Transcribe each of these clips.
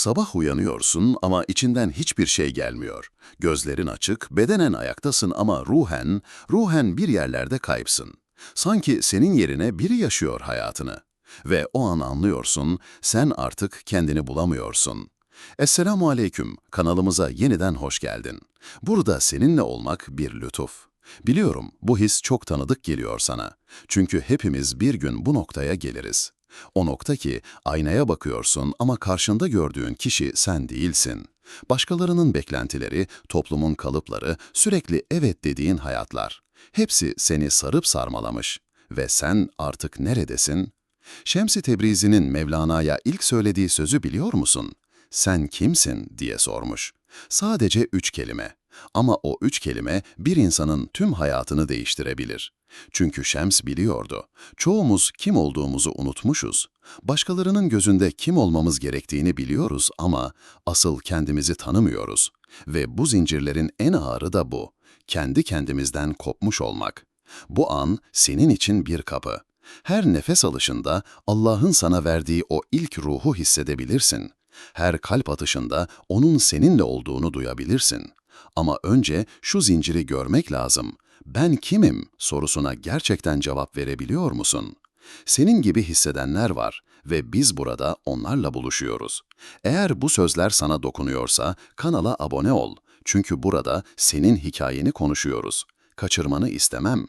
Sabah uyanıyorsun ama içinden hiçbir şey gelmiyor. Gözlerin açık, bedenen ayaktasın ama ruhen, ruhen bir yerlerde kayıpsın. Sanki senin yerine biri yaşıyor hayatını. Ve o an anlıyorsun, sen artık kendini bulamıyorsun. Esselamu Aleyküm, kanalımıza yeniden hoş geldin. Burada seninle olmak bir lütuf. Biliyorum bu his çok tanıdık geliyor sana. Çünkü hepimiz bir gün bu noktaya geliriz. O nokta ki aynaya bakıyorsun ama karşında gördüğün kişi sen değilsin. Başkalarının beklentileri, toplumun kalıpları, sürekli evet dediğin hayatlar. Hepsi seni sarıp sarmalamış. Ve sen artık neredesin? Şems-i Tebrizi'nin Mevlana'ya ilk söylediği sözü biliyor musun? Sen kimsin diye sormuş. Sadece üç kelime. Ama o üç kelime bir insanın tüm hayatını değiştirebilir. Çünkü Şems biliyordu. Çoğumuz kim olduğumuzu unutmuşuz. Başkalarının gözünde kim olmamız gerektiğini biliyoruz ama asıl kendimizi tanımıyoruz. Ve bu zincirlerin en ağırı da bu. Kendi kendimizden kopmuş olmak. Bu an senin için bir kapı. Her nefes alışında Allah'ın sana verdiği o ilk ruhu hissedebilirsin. Her kalp atışında O'nun seninle olduğunu duyabilirsin. Ama önce şu zinciri görmek lazım. Ben kimim sorusuna gerçekten cevap verebiliyor musun? Senin gibi hissedenler var ve biz burada onlarla buluşuyoruz. Eğer bu sözler sana dokunuyorsa kanala abone ol. Çünkü burada senin hikayeni konuşuyoruz. Kaçırmanı istemem.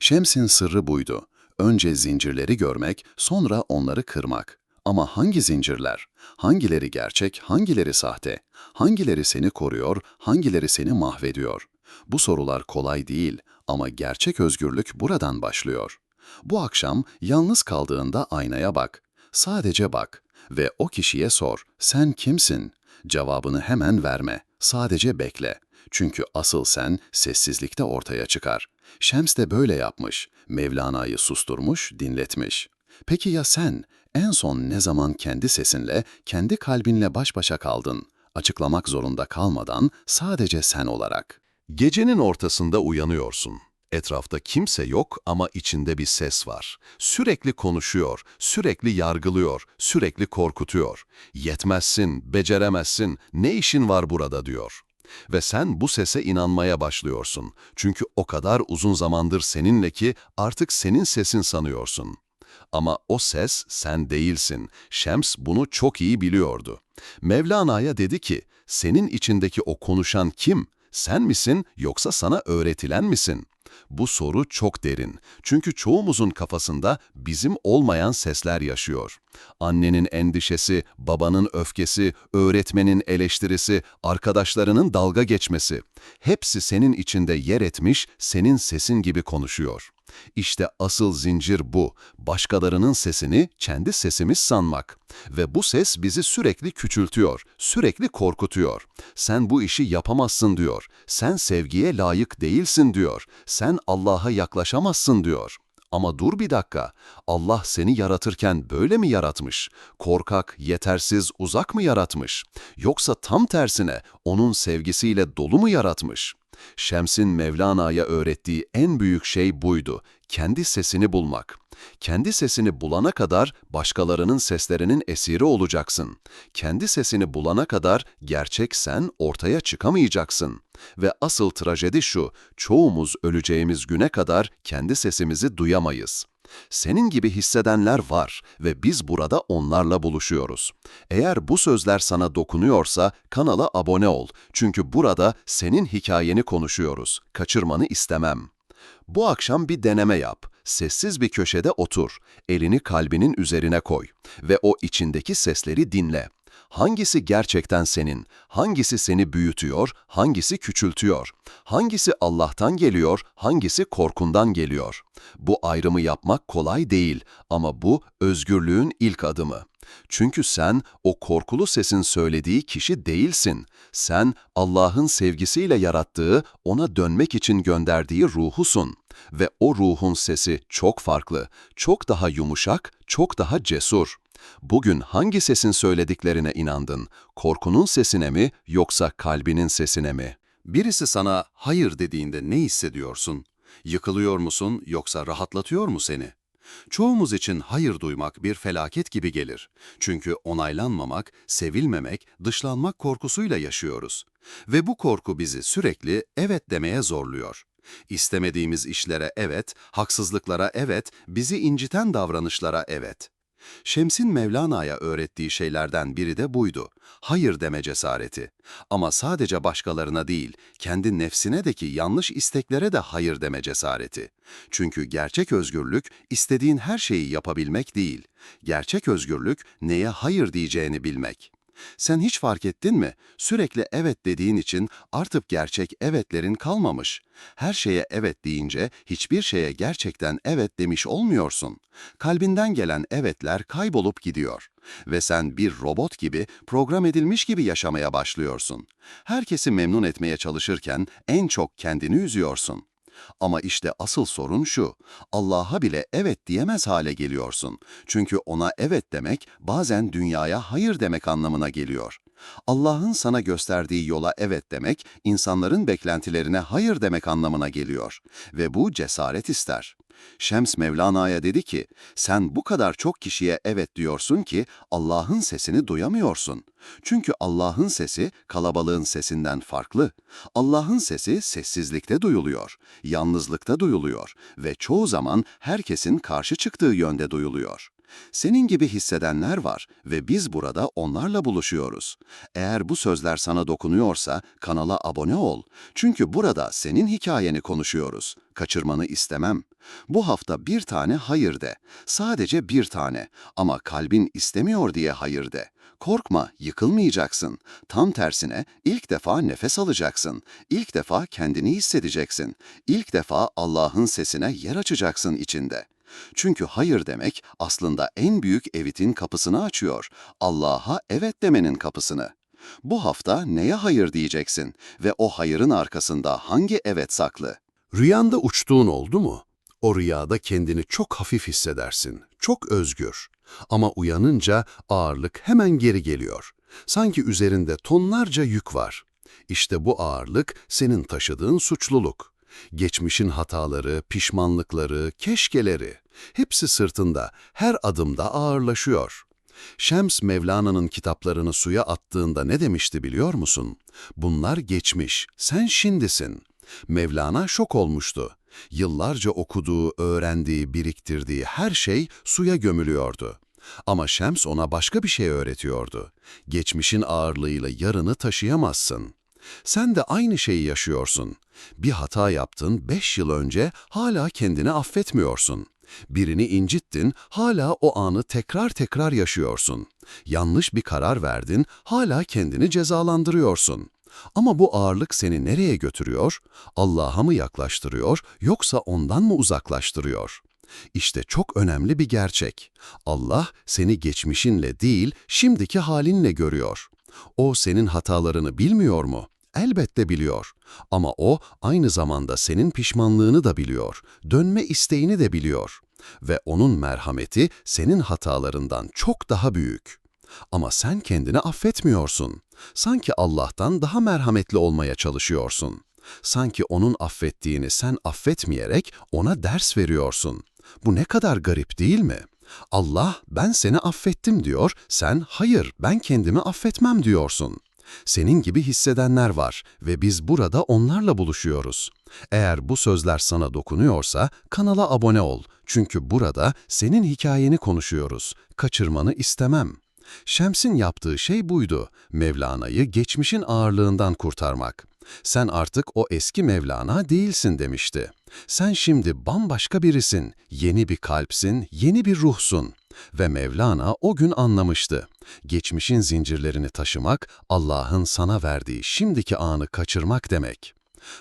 Şems'in sırrı buydu. Önce zincirleri görmek, sonra onları kırmak. Ama hangi zincirler? Hangileri gerçek, hangileri sahte? Hangileri seni koruyor, hangileri seni mahvediyor? Bu sorular kolay değil ama gerçek özgürlük buradan başlıyor. Bu akşam yalnız kaldığında aynaya bak. Sadece bak ve o kişiye sor. Sen kimsin? Cevabını hemen verme. Sadece bekle. Çünkü asıl sen sessizlikte ortaya çıkar. Şems de böyle yapmış. Mevlana'yı susturmuş, dinletmiş. Peki ya sen? En son ne zaman kendi sesinle, kendi kalbinle baş başa kaldın? Açıklamak zorunda kalmadan sadece sen olarak. Gecenin ortasında uyanıyorsun. Etrafta kimse yok ama içinde bir ses var. Sürekli konuşuyor, sürekli yargılıyor, sürekli korkutuyor. Yetmezsin, beceremezsin, ne işin var burada diyor. Ve sen bu sese inanmaya başlıyorsun. Çünkü o kadar uzun zamandır seninle ki artık senin sesin sanıyorsun. Ama o ses sen değilsin. Şems bunu çok iyi biliyordu. Mevlana'ya dedi ki, senin içindeki o konuşan kim? Sen misin yoksa sana öğretilen misin? Bu soru çok derin. Çünkü çoğumuzun kafasında bizim olmayan sesler yaşıyor. Annenin endişesi, babanın öfkesi, öğretmenin eleştirisi, arkadaşlarının dalga geçmesi. Hepsi senin içinde yer etmiş, senin sesin gibi konuşuyor. İşte asıl zincir bu. Başkalarının sesini kendi sesimiz sanmak. Ve bu ses bizi sürekli küçültüyor, sürekli korkutuyor. Sen bu işi yapamazsın diyor. Sen sevgiye layık değilsin diyor. Sen Allah'a yaklaşamazsın diyor. Ama dur bir dakika, Allah seni yaratırken böyle mi yaratmış? Korkak, yetersiz, uzak mı yaratmış? Yoksa tam tersine onun sevgisiyle dolu mu yaratmış? Şems'in Mevlana'ya öğrettiği en büyük şey buydu, kendi sesini bulmak. Kendi sesini bulana kadar başkalarının seslerinin esiri olacaksın. Kendi sesini bulana kadar gerçek sen ortaya çıkamayacaksın. Ve asıl trajedi şu, çoğumuz öleceğimiz güne kadar kendi sesimizi duyamayız. Senin gibi hissedenler var ve biz burada onlarla buluşuyoruz. Eğer bu sözler sana dokunuyorsa kanala abone ol. Çünkü burada senin hikayeni konuşuyoruz. Kaçırmanı istemem. Bu akşam bir deneme yap. Sessiz bir köşede otur. Elini kalbinin üzerine koy ve o içindeki sesleri dinle. Hangisi gerçekten senin? Hangisi seni büyütüyor? Hangisi küçültüyor? Hangisi Allah'tan geliyor? Hangisi korkundan geliyor? Bu ayrımı yapmak kolay değil ama bu özgürlüğün ilk adımı. Çünkü sen o korkulu sesin söylediği kişi değilsin. Sen Allah'ın sevgisiyle yarattığı, ona dönmek için gönderdiği ruhusun. Ve o ruhun sesi çok farklı, çok daha yumuşak, çok daha cesur. Bugün hangi sesin söylediklerine inandın? Korkunun sesine mi yoksa kalbinin sesine mi? Birisi sana hayır dediğinde ne hissediyorsun? Yıkılıyor musun yoksa rahatlatıyor mu seni? Çoğumuz için hayır duymak bir felaket gibi gelir. Çünkü onaylanmamak, sevilmemek, dışlanmak korkusuyla yaşıyoruz. Ve bu korku bizi sürekli evet demeye zorluyor. İstemediğimiz işlere evet, haksızlıklara evet, bizi inciten davranışlara evet. Şems'in Mevlana'ya öğrettiği şeylerden biri de buydu. Hayır deme cesareti. Ama sadece başkalarına değil, kendi nefsinedeki yanlış isteklere de hayır deme cesareti. Çünkü gerçek özgürlük, istediğin her şeyi yapabilmek değil. Gerçek özgürlük, neye hayır diyeceğini bilmek. Sen hiç fark ettin mi? Sürekli evet dediğin için artık gerçek evetlerin kalmamış. Her şeye evet deyince hiçbir şeye gerçekten evet demiş olmuyorsun. Kalbinden gelen evetler kaybolup gidiyor. Ve sen bir robot gibi, program edilmiş gibi yaşamaya başlıyorsun. Herkesi memnun etmeye çalışırken en çok kendini üzüyorsun. Ama işte asıl sorun şu, Allah'a bile evet diyemez hale geliyorsun. Çünkü ona evet demek bazen dünyaya hayır demek anlamına geliyor. Allah'ın sana gösterdiği yola evet demek, insanların beklentilerine hayır demek anlamına geliyor. Ve bu cesaret ister. Şems Mevlana'ya dedi ki, sen bu kadar çok kişiye evet diyorsun ki Allah'ın sesini duyamıyorsun. Çünkü Allah'ın sesi kalabalığın sesinden farklı. Allah'ın sesi sessizlikte duyuluyor, yalnızlıkta duyuluyor ve çoğu zaman herkesin karşı çıktığı yönde duyuluyor. Senin gibi hissedenler var ve biz burada onlarla buluşuyoruz. Eğer bu sözler sana dokunuyorsa kanala abone ol. Çünkü burada senin hikayeni konuşuyoruz. Kaçırmanı istemem. Bu hafta bir tane hayır de. Sadece bir tane. Ama kalbin istemiyor diye hayır de. Korkma, yıkılmayacaksın. Tam tersine ilk defa nefes alacaksın. İlk defa kendini hissedeceksin. İlk defa Allah'ın sesine yer açacaksın içinde. Çünkü hayır demek aslında en büyük evitin kapısını açıyor. Allah'a evet demenin kapısını. Bu hafta neye hayır diyeceksin ve o hayırın arkasında hangi evet saklı? Rüyanda uçtuğun oldu mu? O rüyada kendini çok hafif hissedersin, çok özgür. Ama uyanınca ağırlık hemen geri geliyor. Sanki üzerinde tonlarca yük var. İşte bu ağırlık senin taşıdığın suçluluk. Geçmişin hataları, pişmanlıkları, keşkeleri, hepsi sırtında, her adımda ağırlaşıyor. Şems Mevlana'nın kitaplarını suya attığında ne demişti biliyor musun? Bunlar geçmiş, sen şimdisin. Mevlana şok olmuştu. Yıllarca okuduğu, öğrendiği, biriktirdiği her şey suya gömülüyordu. Ama Şems ona başka bir şey öğretiyordu. Geçmişin ağırlığıyla yarını taşıyamazsın. Sen de aynı şeyi yaşıyorsun. Bir hata yaptın beş yıl önce hala kendini affetmiyorsun. Birini incittin, hala o anı tekrar tekrar yaşıyorsun. Yanlış bir karar verdin, hala kendini cezalandırıyorsun. Ama bu ağırlık seni nereye götürüyor? Allah'a mı yaklaştırıyor yoksa ondan mı uzaklaştırıyor? İşte çok önemli bir gerçek. Allah seni geçmişinle değil, şimdiki halinle görüyor. O senin hatalarını bilmiyor mu? Elbette biliyor. Ama o aynı zamanda senin pişmanlığını da biliyor, dönme isteğini de biliyor. Ve onun merhameti senin hatalarından çok daha büyük. Ama sen kendini affetmiyorsun. Sanki Allah'tan daha merhametli olmaya çalışıyorsun. Sanki onun affettiğini sen affetmeyerek ona ders veriyorsun. Bu ne kadar garip değil mi? Allah ben seni affettim diyor, sen hayır ben kendimi affetmem diyorsun. Senin gibi hissedenler var ve biz burada onlarla buluşuyoruz. Eğer bu sözler sana dokunuyorsa kanala abone ol. Çünkü burada senin hikayeni konuşuyoruz. Kaçırmanı istemem. Şems'in yaptığı şey buydu. Mevlana'yı geçmişin ağırlığından kurtarmak. Sen artık o eski Mevlana değilsin demişti. Sen şimdi bambaşka birisin, yeni bir kalpsin, yeni bir ruhsun. Ve Mevlana o gün anlamıştı. Geçmişin zincirlerini taşımak, Allah'ın sana verdiği şimdiki anı kaçırmak demek.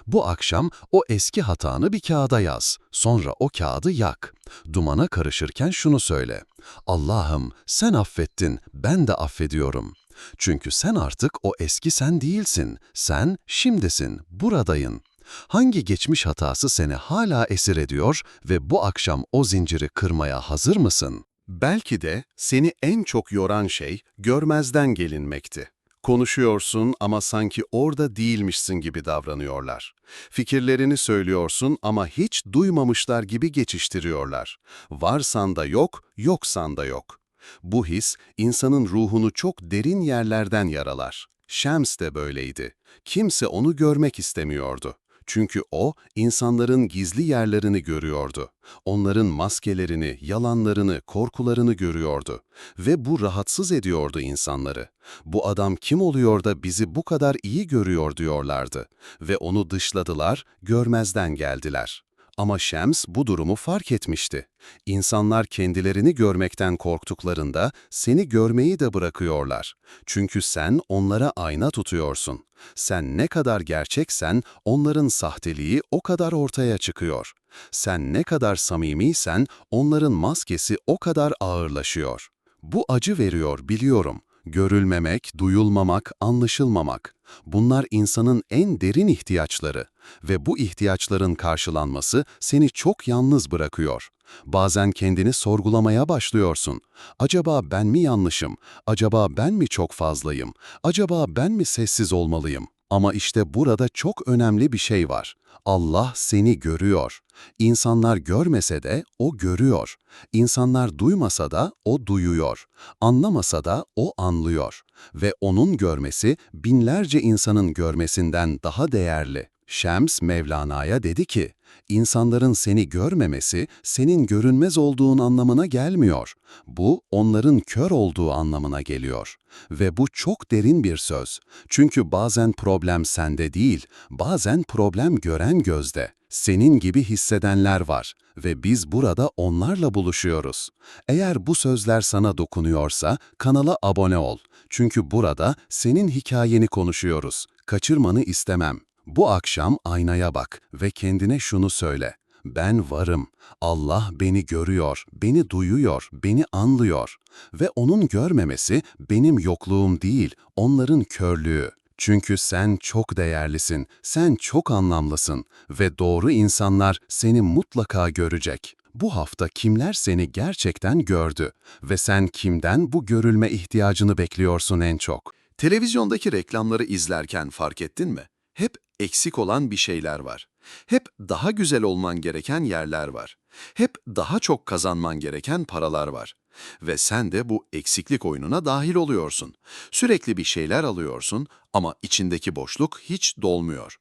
Bu akşam o eski hatanı bir kağıda yaz, sonra o kağıdı yak. Dumana karışırken şunu söyle. Allah'ım sen affettin, ben de affediyorum. Çünkü sen artık o eski sen değilsin. Sen şimdisin, buradayın. Hangi geçmiş hatası seni hala esir ediyor ve bu akşam o zinciri kırmaya hazır mısın? Belki de seni en çok yoran şey görmezden gelinmekti. Konuşuyorsun ama sanki orada değilmişsin gibi davranıyorlar. Fikirlerini söylüyorsun ama hiç duymamışlar gibi geçiştiriyorlar. Varsan da yok, yoksan da yok. Bu his, insanın ruhunu çok derin yerlerden yaralar. Şems de böyleydi. Kimse onu görmek istemiyordu. Çünkü o, insanların gizli yerlerini görüyordu. Onların maskelerini, yalanlarını, korkularını görüyordu. Ve bu rahatsız ediyordu insanları. Bu adam kim oluyor da bizi bu kadar iyi görüyor diyorlardı. Ve onu dışladılar, görmezden geldiler. Ama Şems bu durumu fark etmişti. İnsanlar kendilerini görmekten korktuklarında seni görmeyi de bırakıyorlar. Çünkü sen onlara ayna tutuyorsun. Sen ne kadar gerçeksen onların sahteliği o kadar ortaya çıkıyor. Sen ne kadar samimiysen onların maskesi o kadar ağırlaşıyor. Bu acı veriyor biliyorum. Görülmemek, duyulmamak, anlaşılmamak. Bunlar insanın en derin ihtiyaçları ve bu ihtiyaçların karşılanması seni çok yalnız bırakıyor. Bazen kendini sorgulamaya başlıyorsun. Acaba ben mi yanlışım? Acaba ben mi çok fazlayım? Acaba ben mi sessiz olmalıyım? Ama işte burada çok önemli bir şey var. Allah seni görüyor. İnsanlar görmese de o görüyor. İnsanlar duymasa da o duyuyor. Anlamasa da o anlıyor. Ve onun görmesi binlerce insanın görmesinden daha değerli. Şems Mevlana'ya dedi ki, insanların seni görmemesi senin görünmez olduğun anlamına gelmiyor. Bu onların kör olduğu anlamına geliyor. Ve bu çok derin bir söz. Çünkü bazen problem sende değil, bazen problem gören gözde. Senin gibi hissedenler var ve biz burada onlarla buluşuyoruz. Eğer bu sözler sana dokunuyorsa kanala abone ol. Çünkü burada senin hikayeni konuşuyoruz. Kaçırmanı istemem. Bu akşam aynaya bak ve kendine şunu söyle. Ben varım. Allah beni görüyor, beni duyuyor, beni anlıyor. Ve onun görmemesi benim yokluğum değil, onların körlüğü. Çünkü sen çok değerlisin, sen çok anlamlısın ve doğru insanlar seni mutlaka görecek. Bu hafta kimler seni gerçekten gördü ve sen kimden bu görülme ihtiyacını bekliyorsun en çok? Televizyondaki reklamları izlerken fark ettin mi? Hep eksik olan bir şeyler var. Hep daha güzel olman gereken yerler var. Hep daha çok kazanman gereken paralar var. Ve sen de bu eksiklik oyununa dahil oluyorsun. Sürekli bir şeyler alıyorsun ama içindeki boşluk hiç dolmuyor.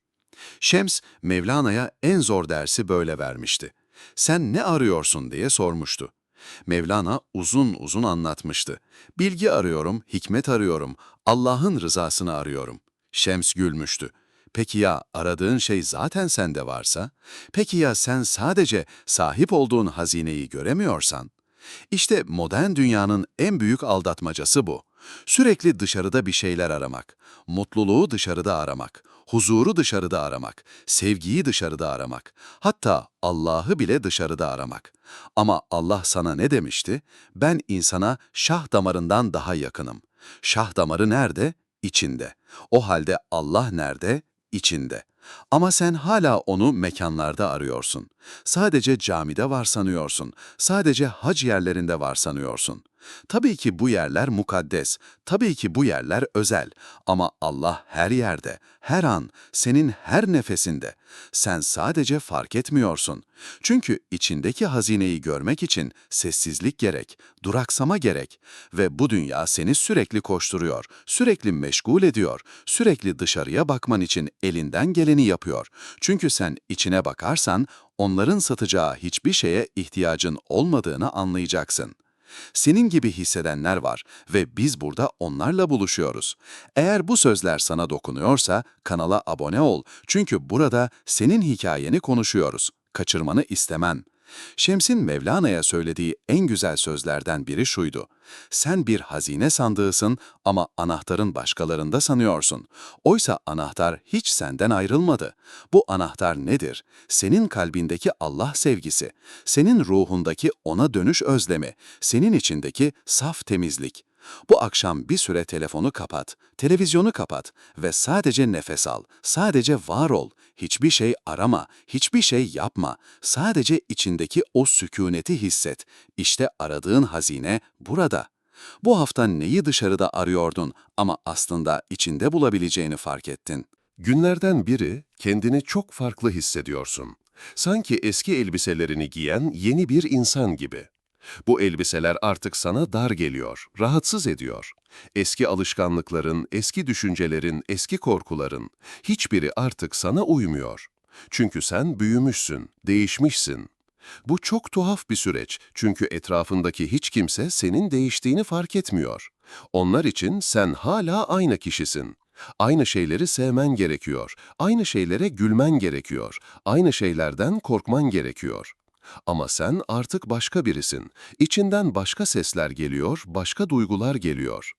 Şems, Mevlana'ya en zor dersi böyle vermişti. Sen ne arıyorsun diye sormuştu. Mevlana uzun uzun anlatmıştı. Bilgi arıyorum, hikmet arıyorum, Allah'ın rızasını arıyorum. Şems gülmüştü. Peki ya aradığın şey zaten sende varsa? Peki ya sen sadece sahip olduğun hazineyi göremiyorsan? İşte modern dünyanın en büyük aldatmacası bu. Sürekli dışarıda bir şeyler aramak, mutluluğu dışarıda aramak, huzuru dışarıda aramak, sevgiyi dışarıda aramak, hatta Allah'ı bile dışarıda aramak. Ama Allah sana ne demişti? Ben insana şah damarından daha yakınım. Şah damarı nerede? İçinde. O halde Allah nerede? İçinde. Ama sen hala onu mekanlarda arıyorsun. Sadece camide var sanıyorsun. Sadece hac yerlerinde var sanıyorsun. Tabii ki bu yerler mukaddes. Tabii ki bu yerler özel. Ama Allah her yerde, her an, senin her nefesinde. Sen sadece fark etmiyorsun. Çünkü içindeki hazineyi görmek için sessizlik gerek, duraksama gerek. Ve bu dünya seni sürekli koşturuyor, sürekli meşgul ediyor, sürekli dışarıya bakman için elinden geleni yapıyor. Çünkü sen içine bakarsan onların satacağı hiçbir şeye ihtiyacın olmadığını anlayacaksın. Senin gibi hissedenler var ve biz burada onlarla buluşuyoruz. Eğer bu sözler sana dokunuyorsa kanala abone ol çünkü burada senin hikayeni konuşuyoruz. Kaçırmanı istemem. Şems'in Mevlana'ya söylediği en güzel sözlerden biri şuydu. Sen bir hazine sandığısın ama anahtarın başkalarında sanıyorsun. Oysa anahtar hiç senden ayrılmadı. Bu anahtar nedir? Senin kalbindeki Allah sevgisi, senin ruhundaki ona dönüş özlemi, senin içindeki saf temizlik. Bu akşam bir süre telefonu kapat, televizyonu kapat ve sadece nefes al, sadece var ol. Hiçbir şey arama, hiçbir şey yapma. Sadece içindeki o sükuneti hisset. İşte aradığın hazine burada. Bu hafta neyi dışarıda arıyordun ama aslında içinde bulabileceğini fark ettin? Günlerden biri kendini çok farklı hissediyorsun. Sanki eski elbiselerini giyen yeni bir insan gibi. Bu elbiseler artık sana dar geliyor, rahatsız ediyor. Eski alışkanlıkların, eski düşüncelerin, eski korkuların hiçbiri artık sana uymuyor. Çünkü sen büyümüşsün, değişmişsin. Bu çok tuhaf bir süreç çünkü etrafındaki hiç kimse senin değiştiğini fark etmiyor. Onlar için sen hala aynı kişisin. Aynı şeyleri sevmen gerekiyor, aynı şeylere gülmen gerekiyor, aynı şeylerden korkman gerekiyor. Ama sen artık başka birisin. İçinden başka sesler geliyor, başka duygular geliyor.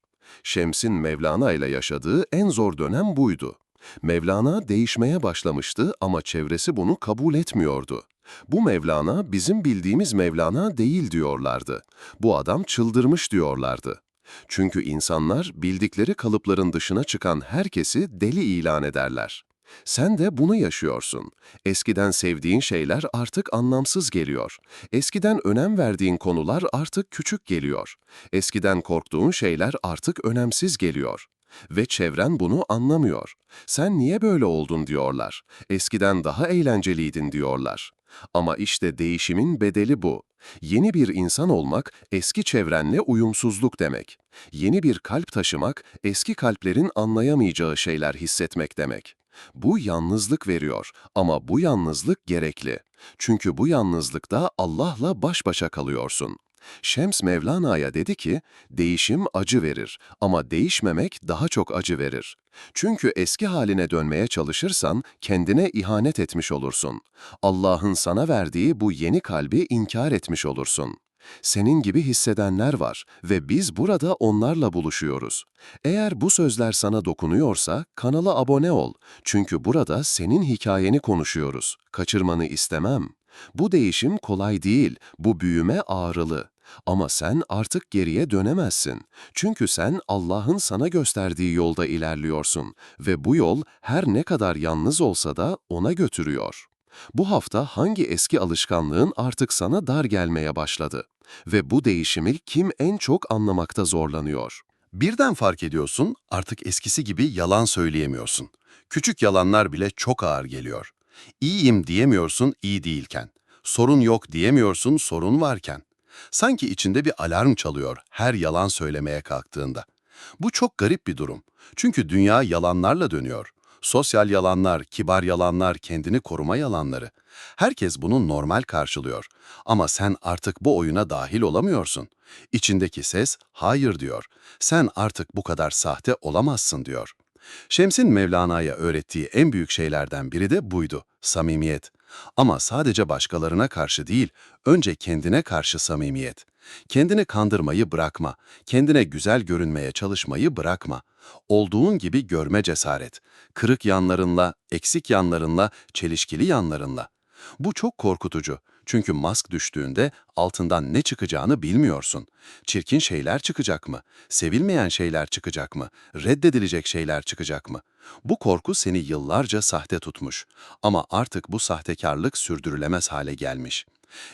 Şems'in Mevlana ile yaşadığı en zor dönem buydu. Mevlana değişmeye başlamıştı ama çevresi bunu kabul etmiyordu. Bu Mevlana bizim bildiğimiz Mevlana değil diyorlardı. Bu adam çıldırmış diyorlardı. Çünkü insanlar bildikleri kalıpların dışına çıkan herkesi deli ilan ederler. Sen de bunu yaşıyorsun. Eskiden sevdiğin şeyler artık anlamsız geliyor. Eskiden önem verdiğin konular artık küçük geliyor. Eskiden korktuğun şeyler artık önemsiz geliyor. Ve çevren bunu anlamıyor. Sen niye böyle oldun diyorlar. Eskiden daha eğlenceliydin diyorlar. Ama işte değişimin bedeli bu. Yeni bir insan olmak eski çevrenle uyumsuzluk demek. Yeni bir kalp taşımak eski kalplerin anlayamayacağı şeyler hissetmek demek. Bu yalnızlık veriyor ama bu yalnızlık gerekli. Çünkü bu yalnızlıkta Allah'la baş başa kalıyorsun. Şems Mevlana'ya dedi ki, değişim acı verir ama değişmemek daha çok acı verir. Çünkü eski haline dönmeye çalışırsan kendine ihanet etmiş olursun. Allah'ın sana verdiği bu yeni kalbi inkar etmiş olursun. Senin gibi hissedenler var ve biz burada onlarla buluşuyoruz. Eğer bu sözler sana dokunuyorsa kanala abone ol. Çünkü burada senin hikayeni konuşuyoruz. Kaçırmanı istemem. Bu değişim kolay değil, bu büyüme ağrılı. Ama sen artık geriye dönemezsin. Çünkü sen Allah'ın sana gösterdiği yolda ilerliyorsun ve bu yol her ne kadar yalnız olsa da ona götürüyor. Bu hafta hangi eski alışkanlığın artık sana dar gelmeye başladı? Ve bu değişimi kim en çok anlamakta zorlanıyor? Birden fark ediyorsun, artık eskisi gibi yalan söyleyemiyorsun. Küçük yalanlar bile çok ağır geliyor. İyiyim diyemiyorsun iyi değilken. Sorun yok diyemiyorsun sorun varken. Sanki içinde bir alarm çalıyor her yalan söylemeye kalktığında. Bu çok garip bir durum. Çünkü dünya yalanlarla dönüyor. Sosyal yalanlar, kibar yalanlar, kendini koruma yalanları. Herkes bunu normal karşılıyor. Ama sen artık bu oyuna dahil olamıyorsun. İçindeki ses hayır diyor. Sen artık bu kadar sahte olamazsın diyor. Şems'in Mevlana'ya öğrettiği en büyük şeylerden biri de buydu, samimiyet. Ama sadece başkalarına karşı değil, önce kendine karşı samimiyet. Kendini kandırmayı bırakma, kendine güzel görünmeye çalışmayı bırakma. Olduğun gibi görme cesaret. Kırık yanlarınla, eksik yanlarınla, çelişkili yanlarınla. Bu çok korkutucu. Çünkü mask düştüğünde altından ne çıkacağını bilmiyorsun. Çirkin şeyler çıkacak mı? Sevilmeyen şeyler çıkacak mı? Reddedilecek şeyler çıkacak mı? Bu korku seni yıllarca sahte tutmuş. Ama artık bu sahtekarlık sürdürülemez hale gelmiş.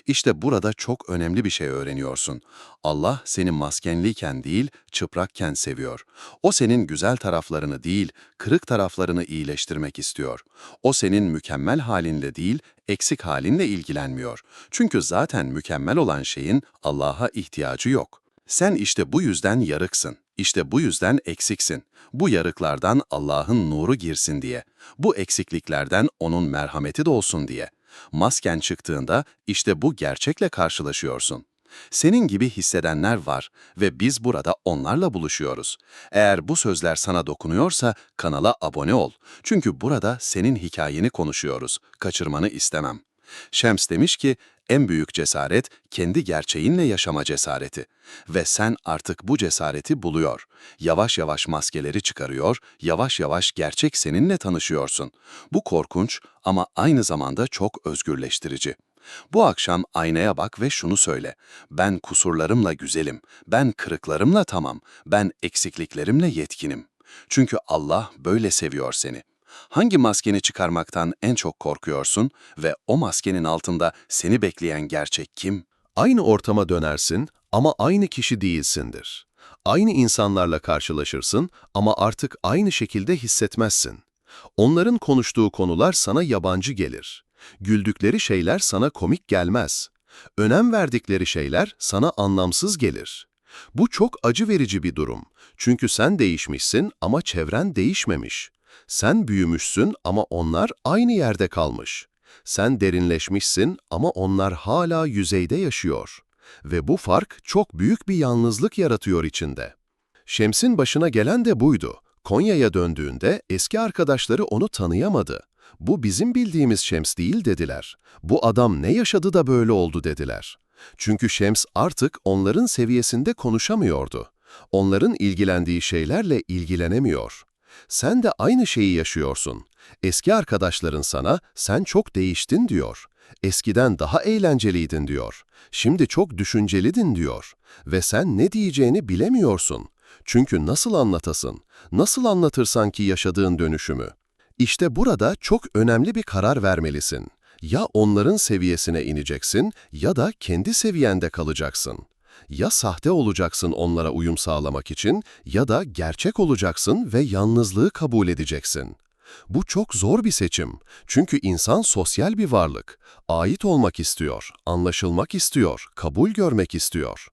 İşte burada çok önemli bir şey öğreniyorsun. Allah seni maskenliyken değil, çıprakken seviyor. O senin güzel taraflarını değil, kırık taraflarını iyileştirmek istiyor. O senin mükemmel halinle değil, eksik halinle ilgilenmiyor. Çünkü zaten mükemmel olan şeyin Allah'a ihtiyacı yok. Sen işte bu yüzden yarıksın. İşte bu yüzden eksiksin. Bu yarıklardan Allah'ın nuru girsin diye. Bu eksikliklerden O'nun merhameti dolsun diye. Masken çıktığında işte bu gerçekle karşılaşıyorsun. Senin gibi hissedenler var ve biz burada onlarla buluşuyoruz. Eğer bu sözler sana dokunuyorsa kanala abone ol. Çünkü burada senin hikayeni konuşuyoruz. Kaçırmanı istemem. Şems demiş ki, en büyük cesaret kendi gerçeğinle yaşama cesareti. Ve sen artık bu cesareti buluyor. Yavaş yavaş maskeleri çıkarıyor, yavaş yavaş gerçek seninle tanışıyorsun. Bu korkunç ama aynı zamanda çok özgürleştirici. Bu akşam aynaya bak ve şunu söyle. Ben kusurlarımla güzelim, ben kırıklarımla tamam, ben eksikliklerimle yetkinim. Çünkü Allah böyle seviyor seni. Hangi maskeni çıkarmaktan en çok korkuyorsun ve o maskenin altında seni bekleyen gerçek kim? Aynı ortama dönersin ama aynı kişi değilsindir. Aynı insanlarla karşılaşırsın ama artık aynı şekilde hissetmezsin. Onların konuştuğu konular sana yabancı gelir. Güldükleri şeyler sana komik gelmez. Önem verdikleri şeyler sana anlamsız gelir. Bu çok acı verici bir durum. Çünkü sen değişmişsin ama çevren değişmemiş. Sen büyümüşsün ama onlar aynı yerde kalmış. Sen derinleşmişsin ama onlar hala yüzeyde yaşıyor. Ve bu fark çok büyük bir yalnızlık yaratıyor içinde. Şems'in başına gelen de buydu. Konya'ya döndüğünde eski arkadaşları onu tanıyamadı. Bu bizim bildiğimiz Şems değil dediler. Bu adam ne yaşadı da böyle oldu dediler. Çünkü Şems artık onların seviyesinde konuşamıyordu. Onların ilgilendiği şeylerle ilgilenemiyor. Sen de aynı şeyi yaşıyorsun. Eski arkadaşların sana sen çok değiştin diyor. Eskiden daha eğlenceliydin diyor. Şimdi çok düşüncelidin diyor. Ve sen ne diyeceğini bilemiyorsun. Çünkü nasıl anlatasın? Nasıl anlatırsan ki yaşadığın dönüşümü? İşte burada çok önemli bir karar vermelisin. Ya onların seviyesine ineceksin ya da kendi seviyende kalacaksın. Ya sahte olacaksın onlara uyum sağlamak için ya da gerçek olacaksın ve yalnızlığı kabul edeceksin. Bu çok zor bir seçim. Çünkü insan sosyal bir varlık. Ait olmak istiyor, anlaşılmak istiyor, kabul görmek istiyor.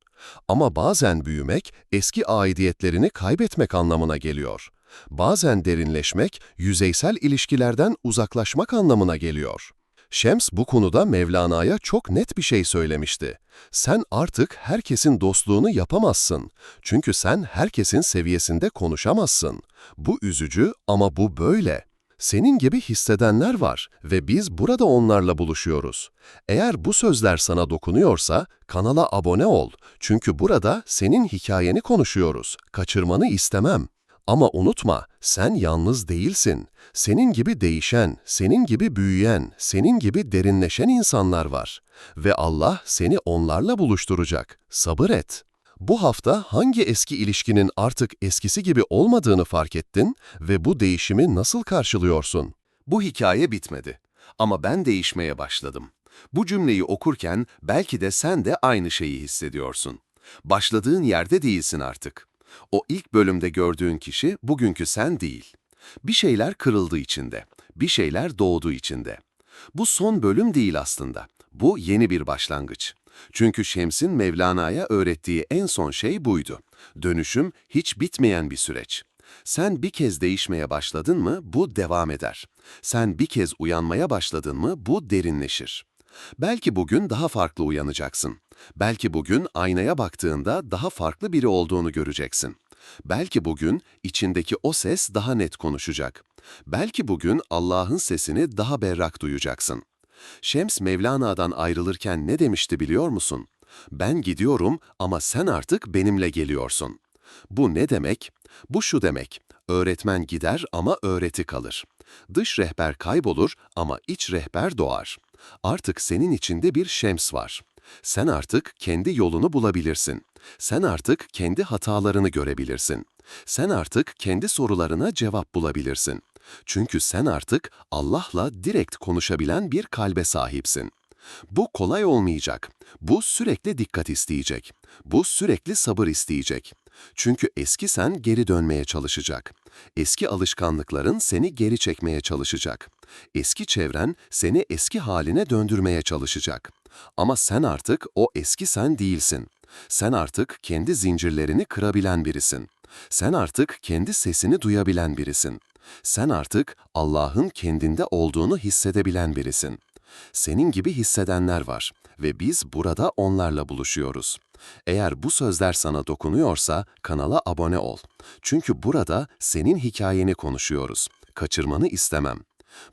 Ama bazen büyümek, eski aidiyetlerini kaybetmek anlamına geliyor. Bazen derinleşmek, yüzeysel ilişkilerden uzaklaşmak anlamına geliyor. Şems bu konuda Mevlana'ya çok net bir şey söylemişti. Sen artık herkesin dostluğunu yapamazsın. Çünkü sen herkesin seviyesinde konuşamazsın. Bu üzücü ama bu böyle. Senin gibi hissedenler var ve biz burada onlarla buluşuyoruz. Eğer bu sözler sana dokunuyorsa kanala abone ol. Çünkü burada senin hikayeni konuşuyoruz. Kaçırmanı istemem. Ama unutma, sen yalnız değilsin. Senin gibi değişen, senin gibi büyüyen, senin gibi derinleşen insanlar var. Ve Allah seni onlarla buluşturacak. Sabır et. Bu hafta hangi eski ilişkinin artık eskisi gibi olmadığını fark ettin ve bu değişimi nasıl karşılıyorsun? Bu hikaye bitmedi. Ama ben değişmeye başladım. Bu cümleyi okurken belki de sen de aynı şeyi hissediyorsun. Başladığın yerde değilsin artık. O ilk bölümde gördüğün kişi bugünkü sen değil. Bir şeyler kırıldı içinde, bir şeyler doğdu içinde. Bu son bölüm değil aslında. Bu yeni bir başlangıç. Çünkü Şems'in Mevlana'ya öğrettiği en son şey buydu. Dönüşüm hiç bitmeyen bir süreç. Sen bir kez değişmeye başladın mı bu devam eder. Sen bir kez uyanmaya başladın mı bu derinleşir. Belki bugün daha farklı uyanacaksın. Belki bugün aynaya baktığında daha farklı biri olduğunu göreceksin. Belki bugün içindeki o ses daha net konuşacak. Belki bugün Allah'ın sesini daha berrak duyacaksın. Şems Mevlana'dan ayrılırken ne demişti biliyor musun? Ben gidiyorum ama sen artık benimle geliyorsun. Bu ne demek? Bu şu demek. Öğretmen gider ama öğreti kalır. Dış rehber kaybolur ama iç rehber doğar. Artık senin içinde bir şems var. Sen artık kendi yolunu bulabilirsin. Sen artık kendi hatalarını görebilirsin. Sen artık kendi sorularına cevap bulabilirsin. Çünkü sen artık Allah'la direkt konuşabilen bir kalbe sahipsin. Bu kolay olmayacak. Bu sürekli dikkat isteyecek. Bu sürekli sabır isteyecek. Çünkü eski sen geri dönmeye çalışacak. Eski alışkanlıkların seni geri çekmeye çalışacak. Eski çevren seni eski haline döndürmeye çalışacak. Ama sen artık o eski sen değilsin. Sen artık kendi zincirlerini kırabilen birisin. Sen artık kendi sesini duyabilen birisin. Sen artık Allah'ın kendinde olduğunu hissedebilen birisin. Senin gibi hissedenler var ve biz burada onlarla buluşuyoruz. Eğer bu sözler sana dokunuyorsa kanala abone ol. Çünkü burada senin hikayeni konuşuyoruz. Kaçırmanı istemem.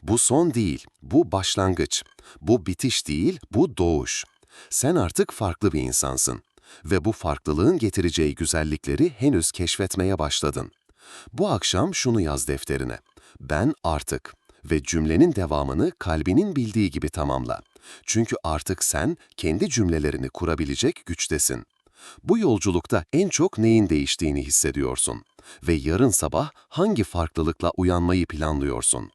Bu son değil, bu başlangıç. Bu bitiş değil, bu doğuş. Sen artık farklı bir insansın ve bu farklılığın getireceği güzellikleri henüz keşfetmeye başladın. Bu akşam şunu yaz defterine. Ben artık ve cümlenin devamını kalbinin bildiği gibi tamamla. Çünkü artık sen kendi cümlelerini kurabilecek güçtesin. Bu yolculukta en çok neyin değiştiğini hissediyorsun ve yarın sabah hangi farklılıkla uyanmayı planlıyorsun?